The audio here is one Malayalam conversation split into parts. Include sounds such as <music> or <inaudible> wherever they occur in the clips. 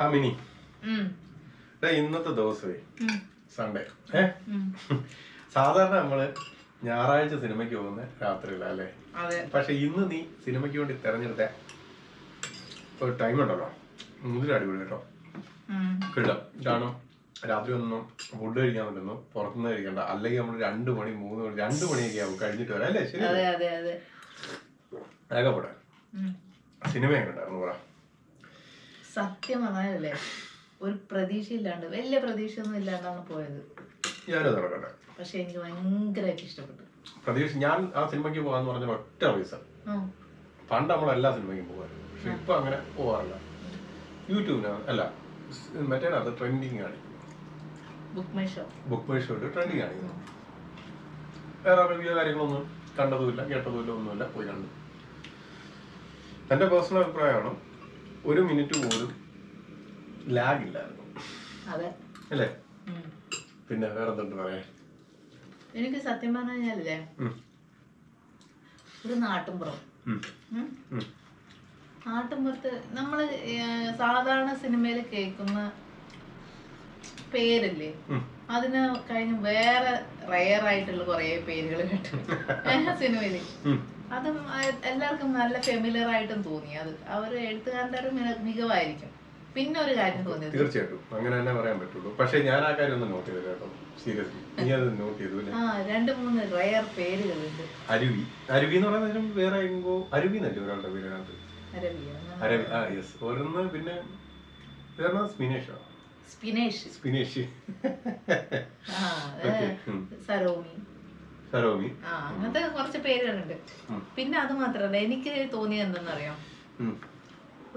ആ മിനി. ഉം, ദേ ഇന്നത്തെ ദിവസമേ. സൺഡേ ഏ. സാധാരണ നമ്മൾ ഞായറാഴ്ച സിനിമയ്ക്ക് പോകുന്ന രാത്രിയില അല്ലേ? പക്ഷെ ഇന്ന് നീ സിനിമയ്ക്ക് വേണ്ടി തെരഞ്ഞെടുത്ത ഒരു ടൈം ഉണ്ടല്ലോ. മുതൽ അടിപൊളി കേട്ടോ. ഉം, കാണും കാരണം രാത്രി ഒന്നും ഫുഡ് കഴിക്കാൻ പറ്റുന്നു. പുറത്തുനിന്ന് കഴിക്കണ്ട. അല്ലെങ്കിൽ നമ്മൾ രണ്ട് മണി മൂന്ന് മണി രണ്ട് മണിയൊക്കെ ആവും കഴിഞ്ഞിട്ട് വരാം അല്ലേ? ശരി അതെ അതെ അതെ. അതൊക്കെ പോട്ടെ. ഉം. സിനിമ എങ്ങനെയുണ്ടായിരുന്നു പറ. സത്യം പറഞ്ഞാലല്ലേ ഒരു പ്രതീക്ഷയില്ലാണ്ട് വലിയ പ്രതീക്ഷയൊന്നും ഇല്ലാണ്ടാണ് പോയത്. ഞാനത് നടക്കട്ടെ. പക്ഷെ എനിക്ക് ഭയങ്കരമായിട്ട് ഇഷ്ടപ്പെട്ടു. പ്രതീക്ഷ ഞാൻ ആ സിനിമയ്ക്ക് പോകാന്ന് പറഞ്ഞ ഒറ്റ റീസൺ പണ്ട് നമ്മൾ എല്ലാ സിനിമയ്ക്കും പോകുമായിരുന്നു പക്ഷെ ഇപ്പൊ അങ്ങനെ പോകാറില്ല യൂട്യൂബിനാണ് അല്ല മറ്റേനകത്ത് ട്രെൻഡിങ് കാണിക്കുന്നു book my show book my ഷോയിൽ ട്രെൻഡിങ് കാണിക്കുന്നു വേറെ റിവ്യൂ കാര്യങ്ങളൊന്നും കണ്ടതുമില്ല കേട്ടതുമില്ല ഒന്നുമില്ല പോയി കണ്ടു. എന്റെ പേഴ്സണൽ അഭിപ്രായമാണ്. ഒരു മിനിറ്റ് പോലും ലാഗ് ഇല്ലായിരുന്നു. അതെ. അല്ലേ? പിന്നെ വേറെ എന്തുണ്ട് പറയാൻ? എനിക്ക് സത്യം പറഞ്ഞു ഒരു നാട്ടിൻപുറം. നാട്ടിൻപുറത്ത്. നമ്മൾ സാധാരണ സിനിമയിൽ കേൾക്കുന്ന പേരല്ലേ. അതിന് കഴിഞ്ഞ് വേറെ റയർ ആയിട്ടുള്ള കുറേ പേരുകൾ കേട്ടു <laughs> സിനിമയിൽ ഉം. അതും എല്ലാവർക്കും നല്ല ഫെമിലർ ആയിട്ടും തോന്നി. അത് എഴുത്തുകാരുടെ ഒരു മിക- മികവായിരിക്കും. പിന്നെ ഒരു കാര്യം തോന്നിയത്. തീർച്ചയായിട്ടും. അങ്ങനെ തന്നെ പറയാൻ പറ്റുള്ളൂ. പക്ഷേ ഞാൻ ആ കാര്യം ഒന്ന് നോട്ട് ചെയ്തു കേട്ടോ. സീരിയസ്ലി നീ അത് നോട്ട് ചെയ്തു ആ രണ്ട് മൂന്ന് റയർ പേരുകളുണ്ട്. അരുവി. അരുവി എന്ന് പറയുന്നതിനും വേറെ എങ്കോ അരുവി എന്നല്ലേ ഒരാളുടെ പേരിനകത്ത് അരവി ആ. യെസ് പിന്നെ വേറെ സ്പിനേഷോ സ്പിനേഷ്. സ്പിനേഷ്. ആ സരോമി. സരോമി ആ അങ്ങനത്തെ കുറച്ച് പേരുകളുണ്ട്. പിന്നെ അത് മാത്രല്ല എനിക്ക് തോന്നിയത് എന്തെന്നറിയോ.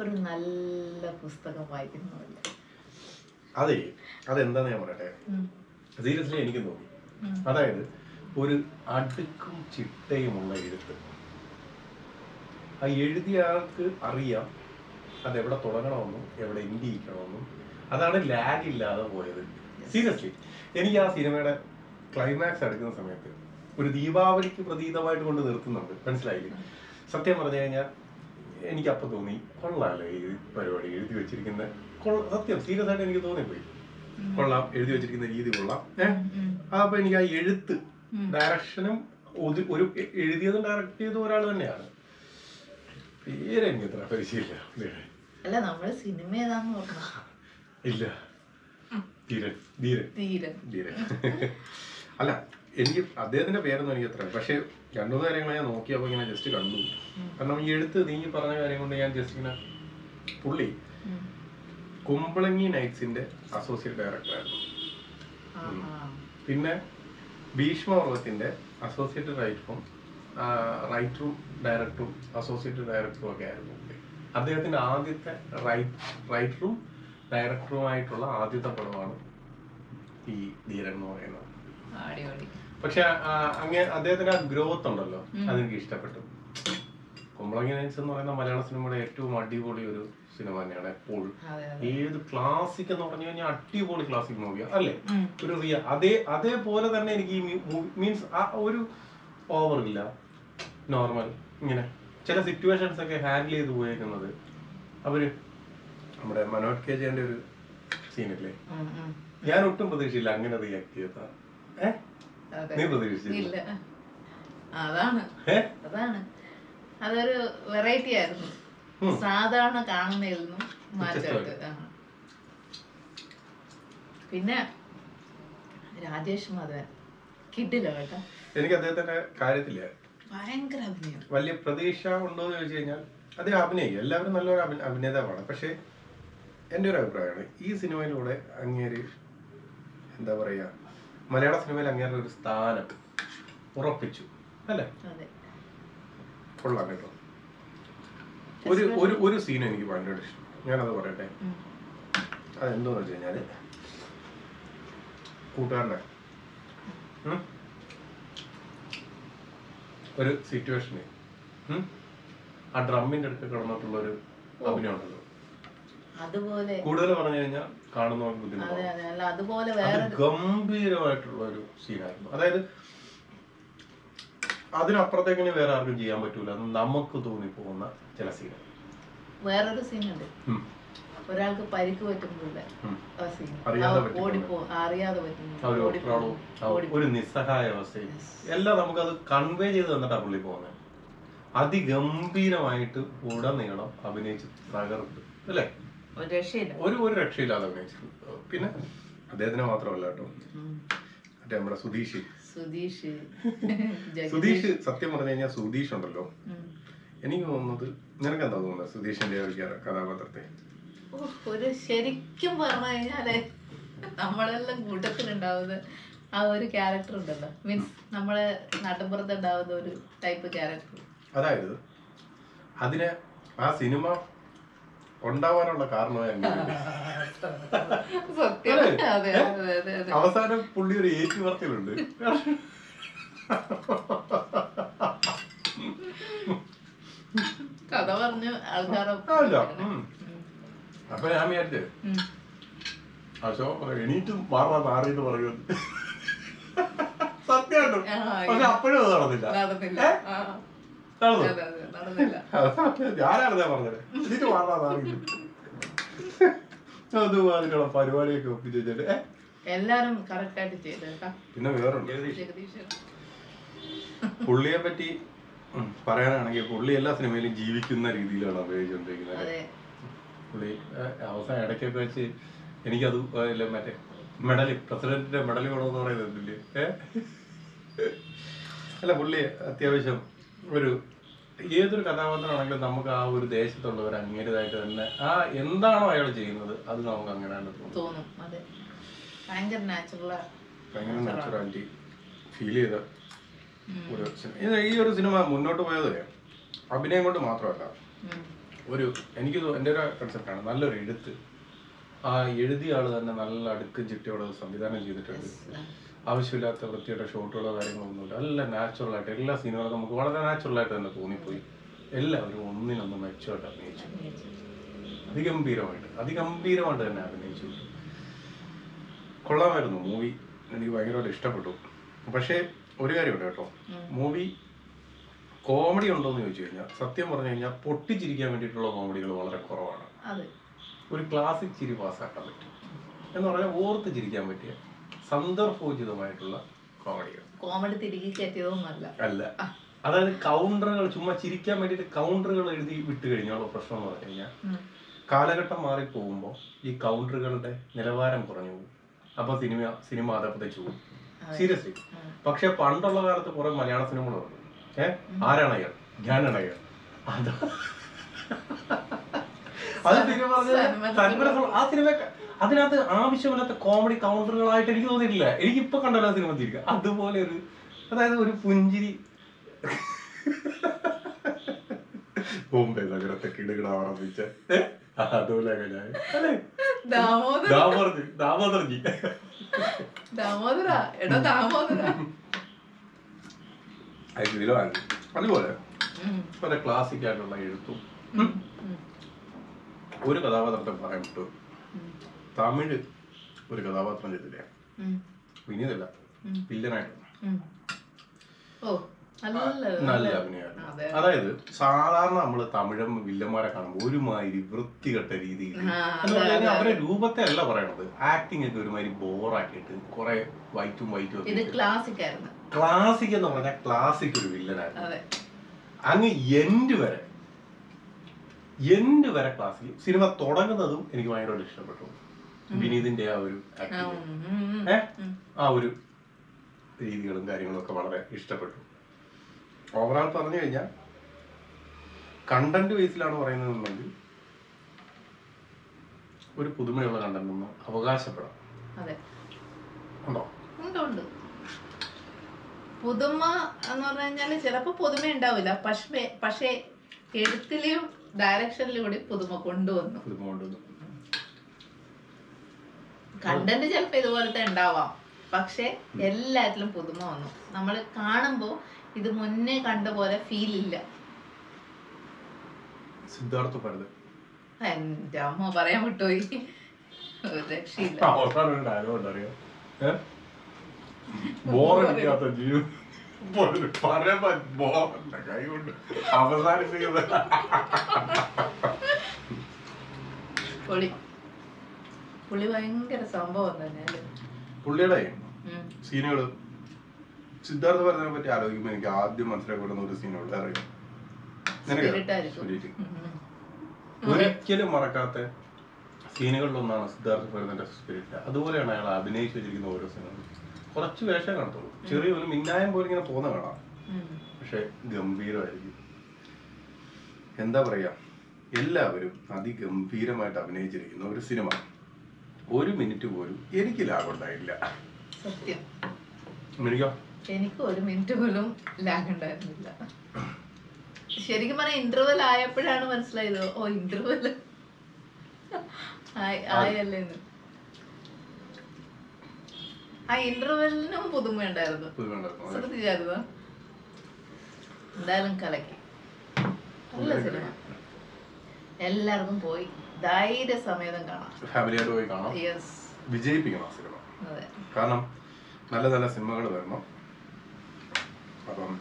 ഒരു നല്ല പുസ്തകം വായിക്കുന്ന അതെ അതെന്താന്ന് ഞാൻ പറയട്ടെ? സീരിയസ്ലി എനിക്ക് തോന്നി. അതായത് ഒരു അടുക്കും ചിട്ടയുമുള്ള എഴുത്ത്. ആ എഴുതിയ ആൾക്ക് അറിയാം എവിടെ തുടങ്ങണമെന്നും എവിടെ എൻഡ് ചെയ്യിക്കണമെന്നും അതാണ് ലാഗ് ഇല്ലാതെ പോയത്. സീരിയസ്ലി എനിക്ക് ആ സിനിമയുടെ ക്ലൈമാക്സ് അടുക്കുന്ന സമയത്ത് ഒരു ദീപാവലിക്ക് പ്രതീതമായിട്ട് കൊണ്ട് നിർത്തുന്നുണ്ട്. മനസ്സിലായില്ലേ? സത്യം പറഞ്ഞു കഴിഞ്ഞാൽ എനിക്ക് അപ്പൊ തോന്നി കൊള്ളാമല്ലോ ഈ പരിപാടി എഴുതി വെച്ചിരിക്കുന്ന കൊള്ള സത്യം സീരിയസ് ആയിട്ട് എനിക്ക് തോന്നിപ്പോയി. കൊള്ളാം എഴുതി വെച്ചിരിക്കുന്ന രീതി കൊള്ളാം. ഏഹ് അപ്പൊ എനിക്ക് ആ എഴുത്ത് ഡയറക്ഷനും ഒരു- എഴുതിയതും ഡയറക്ട് ചെയ്ത ഒരാൾ തന്നെയാണ്. പേര് എനിക്ക് അത്ര പരിചയമില്ല. അല്ല നമ്മൾ സിനിമ ഏതാന്ന് ഇല്ല. ധീരൻ ധീരൻ. ധീരൻ. ധീരൻ. അല്ല എനിക്ക് അദ്ദേഹത്തിന്റെ പേരൊന്നും എനിക്ക് അത്ര പക്ഷെ രണ്ടു മൂന്ന് കാര്യങ്ങൾ ഞാൻ നോക്കിയപ്പോൾ ഇങ്ങനെ ജസ്റ്റ് കണ്ടു. കാരണം ഈ എഴുത്ത് നീ പറഞ്ഞ കാര്യം കൊണ്ട് ഞാൻ ജസ്റ്റ് ഇങ്ങനെ പുള്ളി കുമ്പളങ്ങി നൈറ്റ്സിന്റെ അസോസിയേറ്റ് ഡയറക്ടറായിരുന്നു. പിന്നെ ഭീഷ്മപർവത്തിന്റെ അസോസിയേറ്റ് റൈറ്ററും റൈറ്ററും ഡയറക്ടറും അസോസിയേറ്റ് ഡയറക്ടറും ഒക്കെ ആയിരുന്നു അദ്ദേഹത്തിന്റെ ആദ്യത്തെ റൈറ്ററും ഡയറക്ടറുമായിട്ടുള്ള ആദ്യത്തെ പടമാണ് ഈ ധീരൻ എന്ന് പറയുന്നത്. പക്ഷെ അങ്ങനെ അദ്ദേഹത്തിന്റെ ആ ഗ്രോത്ത് ഉണ്ടല്ലോ അതെനിക്ക് ഇഷ്ടപ്പെട്ടു. കുമ്പളങ്ങി നൈറ്റ്സ് എന്ന് പറയുന്ന മലയാള സിനിമയുടെ ഏറ്റവും അടിപൊളി ഒരു സിനിമ തന്നെയാണ് എപ്പോഴും ഏത് ക്ലാസിക് എന്ന് പറഞ്ഞു കഴിഞ്ഞാൽ അടിപൊളി ക്ലാസിക് മൂവിയാണ് അല്ലേ? ഒരു റിയ. അതേ അതേപോലെ തന്നെ എനിക്ക് ഈ മീൻസ് ആ ഒരു ഓവർ ഇല്ല. നോർമൽ ഇങ്ങനെ. ചില സിറ്റുവേഷൻസ് ഒക്കെ ഹാൻഡിൽ ചെയ്ത് പോയേക്കുന്നത് അവർ നമ്മുടെ മനോജ് കെ ജയന്റെ ഒരു സീനില്ലേ. ഞാൻ ഒട്ടും പ്രതീക്ഷയില്ല അങ്ങനെ റിയാക്ട് ചെയ്ത. ഏ? അതെ നീ പ്രതീക്ഷിച്ചില്ല ഇല്ല. അതാണ്. അതാണ്. അതൊരു വെറൈറ്റി ആയിരുന്നു. സാധാരണ കാണുന്നതിൽ നിന്നും മാറ്റമായിട്ട് പിന്നെ രാജേഷ് മാധവൻ. കിഡില്ല കേട്ടോ. എനിക്ക് അദ്ദേഹത്തിന്റെ കാര്യത്തിൽ ഭയങ്കര അഭിനയം. വലിയ പ്രതീക്ഷ ഉണ്ടോ എന്ന് ചോദിച്ചു കഴിഞ്ഞാൽ അദ്ദേഹം അഭിനയിക്കും. എല്ലാവരും നല്ലൊരു അഭി- അഭിനേതാവാണ്. പക്ഷേ എന്റെ ഒരു അഭിപ്രായമാണ് ഈ സിനിമയിലൂടെ അങ്ങേര് എന്താ പറയുക മലയാള സിനിമയിൽ അങ്ങനെ ഒരു സ്ഥാനം ഉറപ്പിച്ചു അല്ലേ? കൊള്ളാം കേട്ടോ. ഒരു ഒരു ഒരു സീൻ എനിക്ക് ഭയങ്കര ഇഷ്ടം. ഞാനത് പറയട്ടെ. അതെന്തോന്ന് വെച്ച് കഴിഞ്ഞാൽ കൂട്ടുകാരനെ? ഒരു സിറ്റുവേഷന് ആ ഡ്രമ്മിന്റെ അടുത്ത് കിടന്നിട്ടുള്ള ഒരു അഭിനയം ഉണ്ടല്ലോ. അതുപോലെ കൂടുതൽ പറഞ്ഞു കഴിഞ്ഞാൽ കാണുന്നവർക്ക് അതെ അതെ അല്ല അതുപോലെ വേറെ ഗംഭീരമായിട്ടുള്ള ഒരു സീനായിരുന്നു അതായത് അതിനപ്പുറത്തേക്ക് വേറെ ആർക്കും ചെയ്യാൻ പറ്റൂല. നമുക്ക് തോന്നി പോകുന്ന ചില സീനുകൾ വേറൊരു സീനുണ്ട്. ഒരാൾക്ക് പരിക്ക് പറ്റുന്നു ഒരു നിസ്സഹായ അവസ്ഥയും എല്ലാം നമുക്കത് കൺവേ ചെയ്ത് തന്നിട്ടാ പുള്ളി പോകുന്നത് അതിഗംഭീരമായിട്ട് ഉടനീളം അഭിനയിച്ച് തകർത്ത്. അല്ലേ? ഒരു രക്ഷയില്ല. ഒരു ഒരു രക്ഷയില്ലാതെ അഭിനയിച്ചു. പിന്നെ അദ്ദേഹത്തിന് മാത്രമല്ല കേട്ടോ. മറ്റേ നമ്മുടെ സുധീഷ്. സുധീഷ്. <laughs> സുധീഷ് സത്യം പറഞ്ഞു കഴിഞ്ഞാൽ സുധീഷ് ഉണ്ടല്ലോ. എനിക്ക് തോന്നുന്നത് നിനക്ക് എന്താ തോന്നുന്നത് സുധീഷിന്റെ ഒരു കഥാപാത്രത്തെ? ഒരു ശരിക്കും പറഞ്ഞു കഴിഞ്ഞാൽ നമ്മളെല്ലാം കൂട്ടത്തിലുണ്ടാവുന്ന ആ ഒരു ക്യാരക്ടർ ഉണ്ടല്ലോ. മീൻസ് നമ്മളെ നാട്ടിൻപുറത്ത് ഉണ്ടാവുന്ന ഒരു ടൈപ്പ് ക്യാരക്ടർ. അതായത് അതിന് ആ സിനിമ ഉണ്ടാവാനുള്ള കാരണമായി <laughs> സത്യം. അല്ലേ? അതെ അതെ അതെ അതെ അവസാനം പുള്ളി ഒരു ഏറ്റി വർത്തിലുണ്ട് കഥ പറഞ്ഞു ആൾക്കാരെ അല്ല ഉം. അപ്പൊ ഞാൻ വിചാരിച്ചേ അശോ എണീറ്റും മാറാൻ മാറിയെന്ന് പറയുന്നത് <laughs> സത്യമായിട്ടും. പക്ഷെ അപ്പോഴും അത് നടന്നില്ല. <laughs> പറഞ്ഞത്. അതുമാതിരിയുള്ള പരിപാടിയൊക്കെ ഒപ്പിച്ച് വെച്ചിട്ട്? എല്ലാരും കറക്റ്റ് ആയിട്ട് പിന്നെ വേറുണ്ട്. പുള്ളിയെ പറ്റി പറയാനാണെങ്കിൽ പുള്ളി എല്ലാ സിനിമയിലും ജീവിക്കുന്ന രീതിയിലാണ് അഭിനയിച്ചുകൊണ്ടിരിക്കുന്നത് പുള്ളി അവസാനം ഇടയ്ക്കൊക്കെ വെച്ച് എനിക്കത് മറ്റേ മെഡൽ പ്രസിഡന്റിന്റെ മെഡൽ കൊണ്ടെന്ന് പറയുന്നില്ലേ ഏ? അല്ല പുള്ളി അത്യാവശ്യം ഒരു ഏതൊരു കഥാപാത്രമാണെങ്കിലും നമുക്ക് ആ ഒരു ദേശത്തുള്ളവർ അങ്ങേരതായിട്ട് തന്നെ ആ എന്താണോ അയാൾ ചെയ്യുന്നത് അത് നമുക്ക് അങ്ങനെ തന്നെ. ഭയങ്കര നാച്ചുറാലിറ്റി ഫീൽ ചെയ്ത ഒരു സിനിമ. ഈ ഒരു സിനിമ മുന്നോട്ട് പോയത് അഭിനയം കൊണ്ട് മാത്രമല്ല. ഒരു എനിക്ക് എന്റെ ഒരു കൺസെപ്റ്റാണ് നല്ലൊരു എഴുത്ത്. ആ എഴുതിയ ആൾ തന്നെ നല്ല അടുക്കും ചിട്ടയോടെ സംവിധാനം ചെയ്തിട്ടുണ്ട്. ആവശ്യമില്ലാത്ത വൃത്തിയുടെ ഷോട്ടുകളോ കാര്യങ്ങളൊന്നുമില്ല. എല്ലാം നാച്ചുറൽ ആയിട്ട് എല്ലാ സിനിമകളും നമുക്ക് വളരെ നാച്ചുറൽ ആയിട്ട് തന്നെ തോന്നിപ്പോയി. എല്ലാവരും ഒന്നിനൊന്ന് മെച്ചമായിട്ട് അഭിനയിച്ചു. അതിഗംഭീരമായിട്ട് അതിഗംഭീരമായിട്ട് തന്നെ അഭിനയിച്ചു. കൊള്ളാമായിരുന്നു മൂവി എനിക്ക് ഭയങ്കരമായിട്ട് ഇഷ്ടപ്പെട്ടു. പക്ഷേ ഒരു കാര്യമുണ്ട് കേട്ടോ. മൂവി കോമഡി ഉണ്ടോ എന്ന് ചോദിച്ചു കഴിഞ്ഞാൽ സത്യം പറഞ്ഞു കഴിഞ്ഞാൽ പൊട്ടിച്ചിരിക്കാൻ വേണ്ടിയിട്ടുള്ള കോമഡികൾ വളരെ കുറവാണ്. ഒരു ക്ലാസിക് ചിരി പാസ്സാക്കാൻ പറ്റും. എന്ന് പറഞ്ഞാൽ ഓർത്ത് ചിരിക്കാൻ പറ്റിയ സന്ദർഭോചിതമായിട്ടുള്ള കോമഡികൾ കോമഡി തിരികെ കയറ്റിയതൊന്നുമല്ല. അല്ല. അതായത് കൗണ്ടറുകൾ ചുമ്മാ ചിരിക്കാൻ വേണ്ടിയിട്ട് കൗണ്ടറുകൾ എഴുതി വിട്ട് കഴിഞ്ഞുള്ള പ്രശ്നം എന്ന് പറഞ്ഞു കഴിഞ്ഞാൽ കാലഘട്ടം മാറി പോകുമ്പോൾ ഈ കൗണ്ടറുകളുടെ നിലവാരം കുറഞ്ഞു പോകും. അപ്പൊ സിനിമ സിനിമ അതപ്പത്തേച്ച് പോകും. സീരിയസ്ലി. പക്ഷെ പണ്ടുള്ള കാലത്ത് കുറെ മലയാള സിനിമകളുണ്ട് ഏഹ് ആരാണ് അയാൾ? ഞാനാണ് അയാൾ. അത് അത് പറഞ്ഞാൽ ആ സിനിമ അതിനകത്ത് ആവശ്യമില്ലാത്ത കോമഡി കൗണ്ടറുകളായിട്ട് എനിക്ക് തോന്നിയിട്ടില്ല. എനിക്ക് ഇപ്പൊ കണ്ടല്ലോ ആ സിനിമ തിരിക്കുക അതുപോലെ ഒരു അതായത് ഒരു പുഞ്ചിരി ബോംബെ നഗരത്തെ ആരംഭിച്ച അതുപോലെ അങ്ങനെ. അല്ലേ? ദാമോദര. ദാമോദർജി ദാമോദര. എടാ അതുപോലെ ക്ലാസിക് ആയിട്ടുള്ള എഴുത്തും. ഒരു കഥാപാത്രത്തെ പറയാൻ വിട്ടു. തമിഴ് ഒരു കഥാപാത്രം ചെയ്തില്ലേ. വിനീതല്ല. വില്ലനായിട്ട് നല്ല അഭിനയമായിരുന്നു. അതെ അതായത് സാധാരണ നമ്മൾ തമിഴം വില്ലന്മാരെ കാണുമ്പോൾ ഒരുമാതിരി വൃത്തികെട്ട രീതിയിൽ ആ, എന്ന് അതെ, പറഞ്ഞാൽ അതെ, അവരെ രൂപത്തെ അല്ല പറയണത്. ആക്ടിങ് ഒക്കെ ഒരുമാതിരി ബോറാക്കിയിട്ട് കുറെ വൈറ്റും വൈറ്റും ക്ലാസിക് എന്ന് പറഞ്ഞാൽ ക്ലാസിക് ഒരു വില്ലനായിരുന്നു. അങ്ങ് എൻഡ് വരെ എൻഡ് വരെ ക്ലാസ്സിൽ സിനിമ തുടങ്ങുന്നതും എനിക്ക് ഭയങ്കരമായിട്ട് ഇഷ്ടപ്പെട്ടു. വിനീതിന്റെ ആ ഒരു ആ, ആക്ടിങ് ഒരു രീതികളും കാര്യങ്ങളും ഒക്കെ വളരെ ഇഷ്ടപ്പെട്ടു. ഓവറാൾ പറഞ്ഞു കഴിഞ്ഞാൽ കണ്ടന്റ് ബേസിലാണ് പറയുന്നതെന്നുണ്ടെങ്കിൽ ഒരു പുതുമയുള്ള കണ്ടന്റ് ഒന്ന് അവകാശപ്പെടാം. ഉണ്ടോ? പുതുമ എന്ന് പറഞ്ഞു കഴിഞ്ഞാൽ ചിലപ്പോ പുതുമ ഉണ്ടാവില്ല പക്ഷേ പക്ഷേ എഴുത്തിലും ഡയറക്ഷനിലും കൂടി പുതുമ കൊണ്ടുവന്നു. പുതുമ കൊണ്ടുവന്നു. കണ്ടന്റ് ചിലപ്പോ ഇതുപോലത്തെ ഉണ്ടാവാം. പക്ഷെ എല്ലാത്തിലും പുതുമ വന്നു. നമ്മൾ കാണുമ്പോ ഇത് മുന്നേ കണ്ട പോലെ ഫീൽ ഇല്ല. സിദ്ധാർത്ഥ ഭരത് എന്റെ അമ്മ പറയാൻ വിട്ടുപോയി. രക്ഷയില്ല. ബോറടിക്കാത്ത ജീവിതം പറയാൻ ബോറല്ല കൈ കൊണ്ട് അവസാനിപ്പിക്കുന്നത്. പൊളി. പുള്ളി ഭയങ്കര സംഭവം തന്നെ അല്ലേ? പുള്ളിയുടെ സീനുകൾ സിദ്ധാർത്ഥ പറഞ്ഞതിനെ പറ്റി ആലോചിക്കുമ്പോൾ എനിക്ക് ആദ്യം മനസ്സിലാക്കി ഒരു അറിയാം. ഉം. ഒരിക്കലും മറക്കാത്ത സീനുകളിലൊന്നാണ് സിദ്ധാർത്ഥ ഭരതന്റെ സ്പിരിറ്റ് അതുപോലെയാണ് അയാൾ അഭിനയിച്ചു വെച്ചിരിക്കുന്ന ഓരോ സീനുകളും കുറച്ച് വേഷം കാണത്തുള്ളൂ. ചെറിയ ഒരു മിന്നായം പോലെ ഇങ്ങനെ പോകുന്ന കാണാം. പക്ഷെ ഗംഭീരമായിരിക്കും. എന്താ പറയാ? എല്ലാവരും അതിഗംഭീരമായിട്ട് അഭിനയിച്ചിരിക്കുന്ന ഒരു സിനിമ. ഒരു മിനിറ്റ് പോലും എനിക്ക് ലാഭം ഉണ്ടായില്ല സത്യം. എനിക്കോ എനിക്ക് ഒരു മിനിറ്റ് പോലും ലാഗ് ഉണ്ടായിരുന്നില്ല ശരിക്കും പറഞ്ഞ ഇന്റർവെൽ ആയപ്പോഴാണ് മനസ്സിലായത്. ഓ ഇന്റർവെൽ ആയല്ലേന്ന്. ആ ഇന്റർവെല്ലിനും പുതുമയുണ്ടായിരുന്നു. ശ്രദ്ധിച്ചായിരുന്നു? എന്തായാലും കലക്കി. നല്ല സിനിമ. എല്ലാവർക്കും പോയി ധൈര്യസമേതം കാണാം. ഫാമിലിയായിട്ട് പോയി കാണാം. യെസ് വിജയിപ്പിക്കണം സിനിമ. കാരണം നല്ല നല്ല സിനിമകൾ വരണം. അപ്പം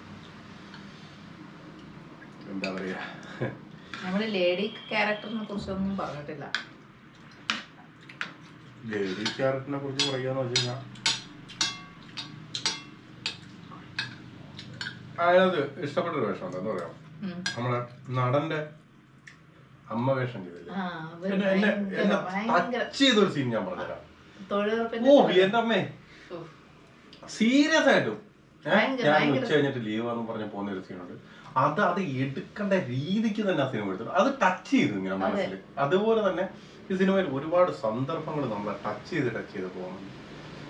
എന്താ പറയാ? നമ്മൾ ലേഡി ക്യാരക്ടറിനെ കുറിച്ചൊന്നും പറഞ്ഞിട്ടില്ല. ലേഡി ക്യാരക്ടറിനെ കുറിച്ച് പറയാന്ന് വെച്ച് കഴിഞ്ഞാൽ അതിനകത്ത് ഇഷ്ടപ്പെട്ട ഒരു വേഷം എന്താ പറയാ നമ്മളെ നടന്റെ അമ്മ വേഷം ചെയ്തില്ലേ? എന്നെ എന്നെ എന്നെ ടച്ച് ചെയ്തൊരു സീൻ ഞാൻ പറഞ്ഞുതരാം. ഓ എന്റെ അമ്മേ. സീരിയസ് ആയിട്ടും. ഞാൻ. ഉച്ച കഴിഞ്ഞിട്ട് ലീവ് ആണെന്ന് പറഞ്ഞ് പോകുന്ന ഒരു സീനുണ്ട് അത് അത് എടുക്കേണ്ട രീതിക്ക് തന്നെ ആ സിനിമ എടുത്തു അത് ടച്ച് ചെയ്തു ഇങ്ങനെ മനസ്സിൽ അതുപോലെ തന്നെ ഈ സിനിമയിൽ ഒരുപാട് സന്ദർഭങ്ങൾ നമ്മളെ ടച്ച് ചെയ്ത് ടച്ച് ചെയ്ത് പോകുന്നുണ്ട്.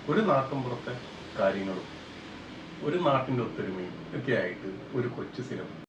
ഒരു നാട്ടിൻപുറത്തെ കാര്യങ്ങളും ഒരു നാട്ടിന്റെ ഒത്തൊരുമയും ഒക്കെ ആയിട്ട് ഒരു കൊച്ചു സിനിമ.